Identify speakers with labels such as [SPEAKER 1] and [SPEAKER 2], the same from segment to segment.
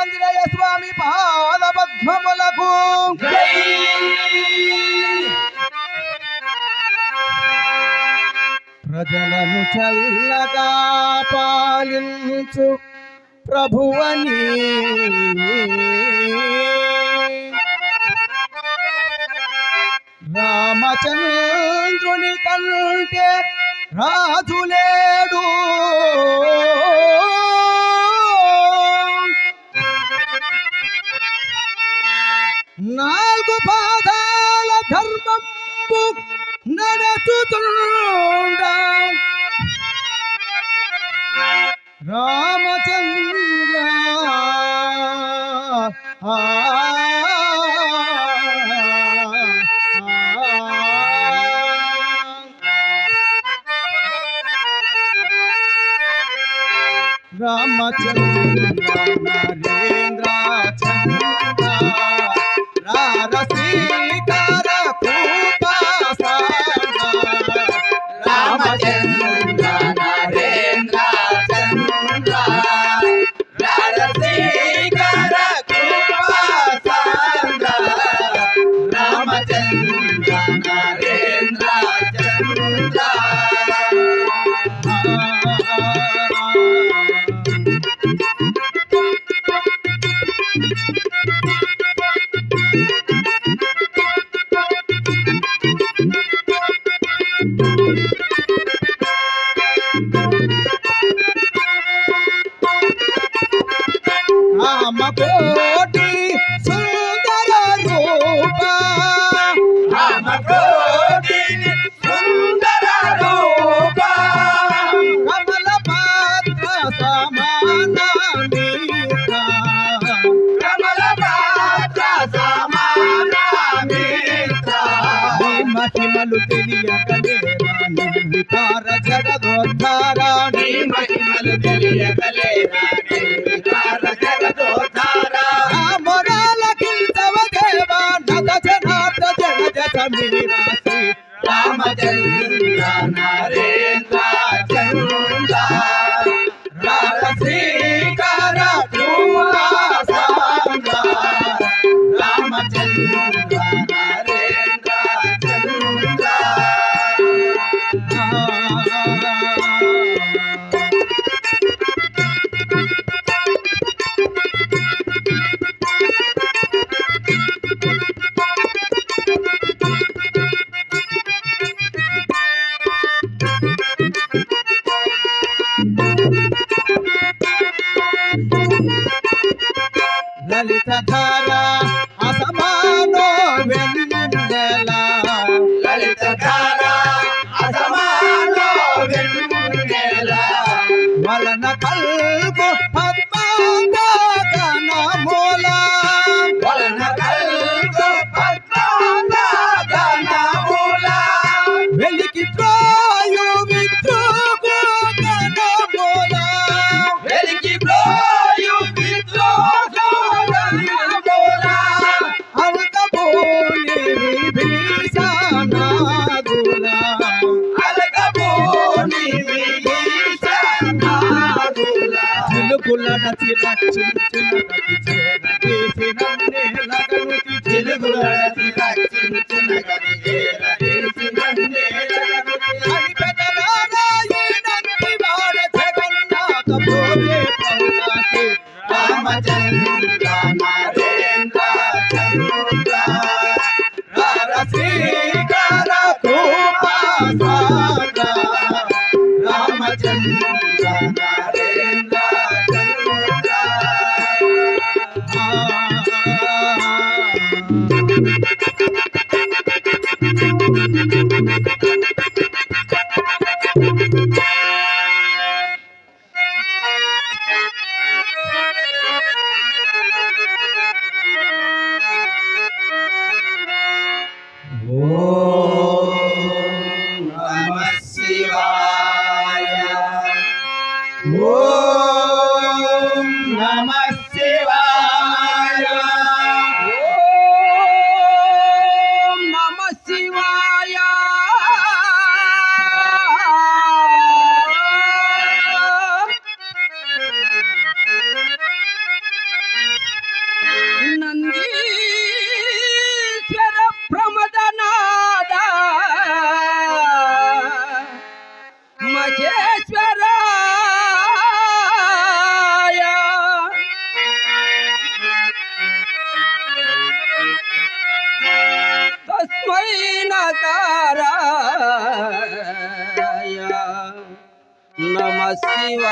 [SPEAKER 1] ఆంజనేయ స్వామి పాద పద్మములకు ప్రజలను చల్లగా పాలించు ప్రభువని. రామచంద్రుని కంటే రాజులేడు పాదాల ధర్మంబు నడచుతుండ. రామచంద్ర. రామచంద్ర నరేంద్ర చంద్ర.
[SPEAKER 2] I latino ধারা Thank you. నిరాకారాయ నమ శివాయ.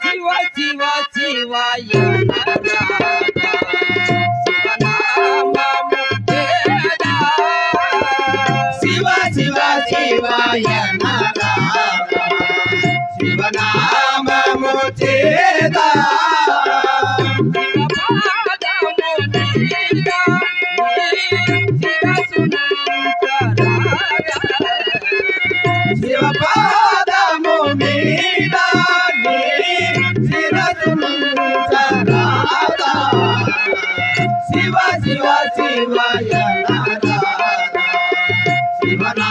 [SPEAKER 3] శివ శివ శివాయ
[SPEAKER 2] శివ శివ శివాయ శివనా Sivana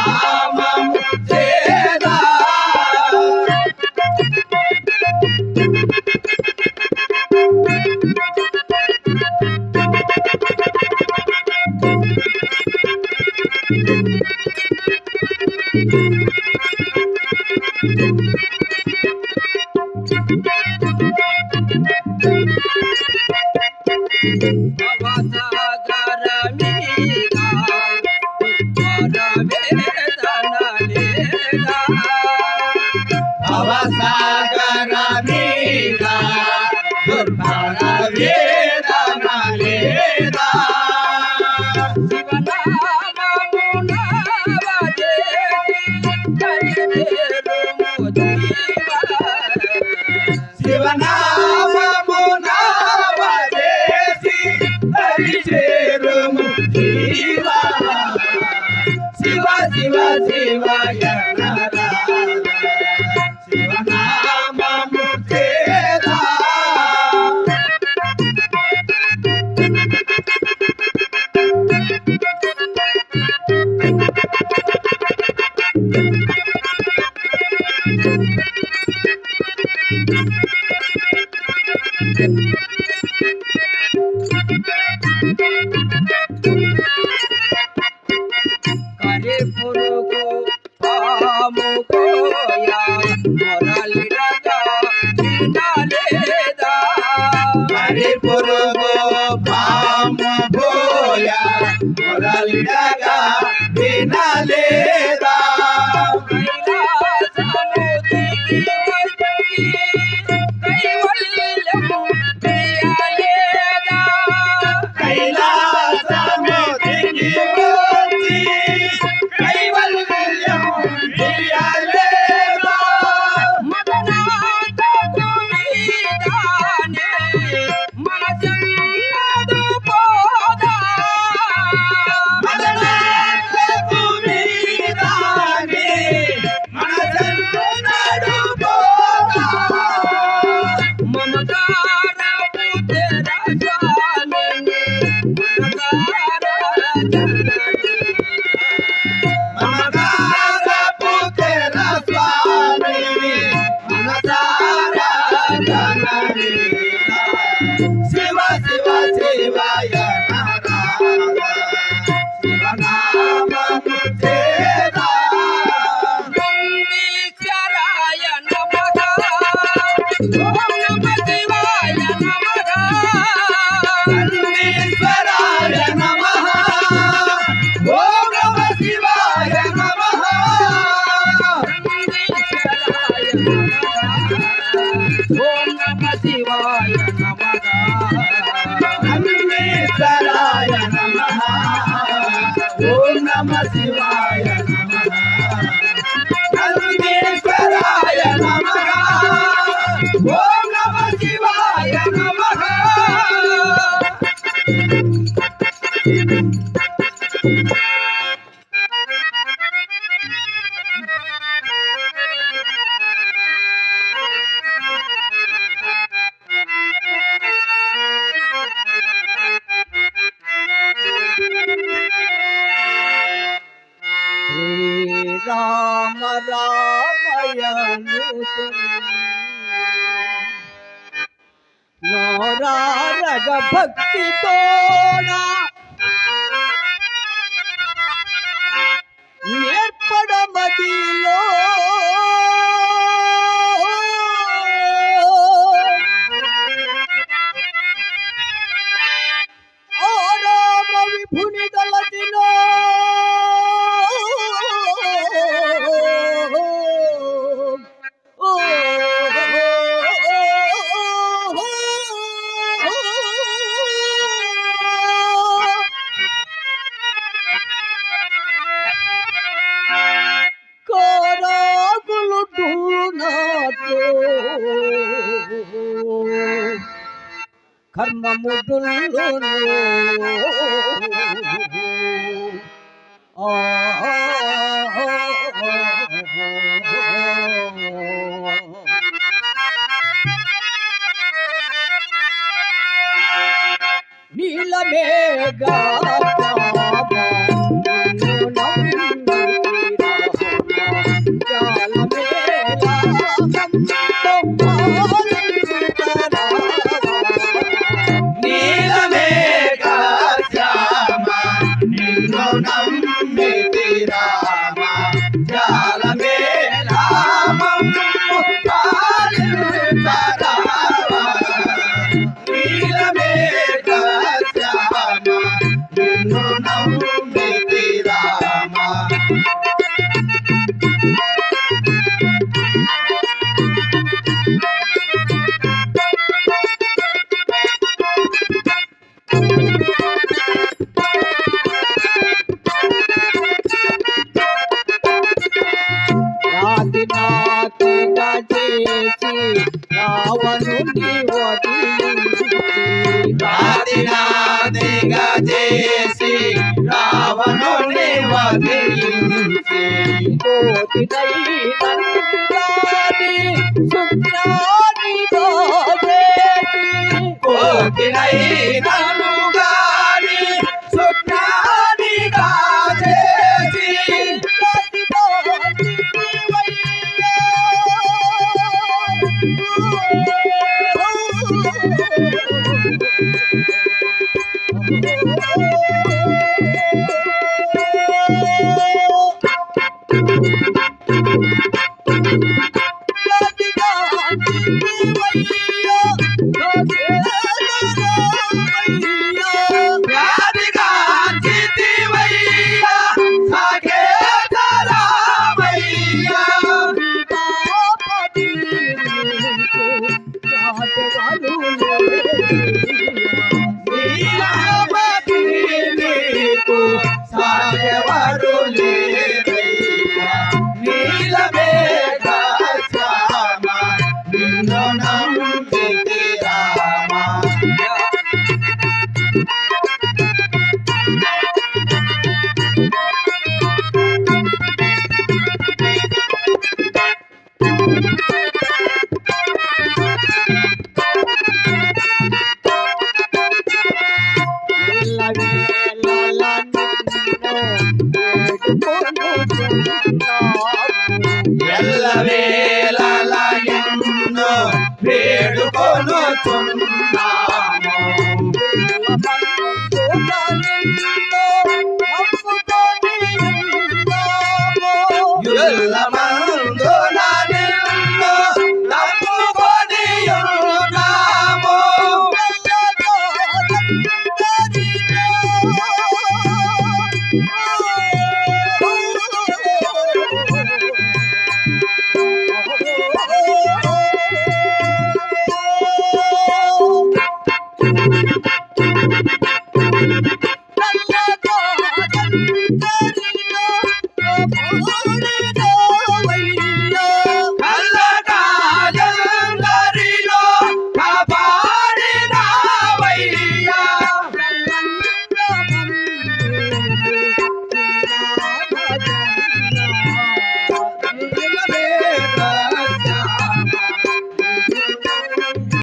[SPEAKER 2] Shiva Shiva Shiva Shiva
[SPEAKER 3] Thank you. భక్తి తోడా నేర్పడమదిలో ঘটনা రావణుని
[SPEAKER 2] వధించి
[SPEAKER 3] కోటినై నందాని సుజ్ఞాని
[SPEAKER 2] నన్ను గాని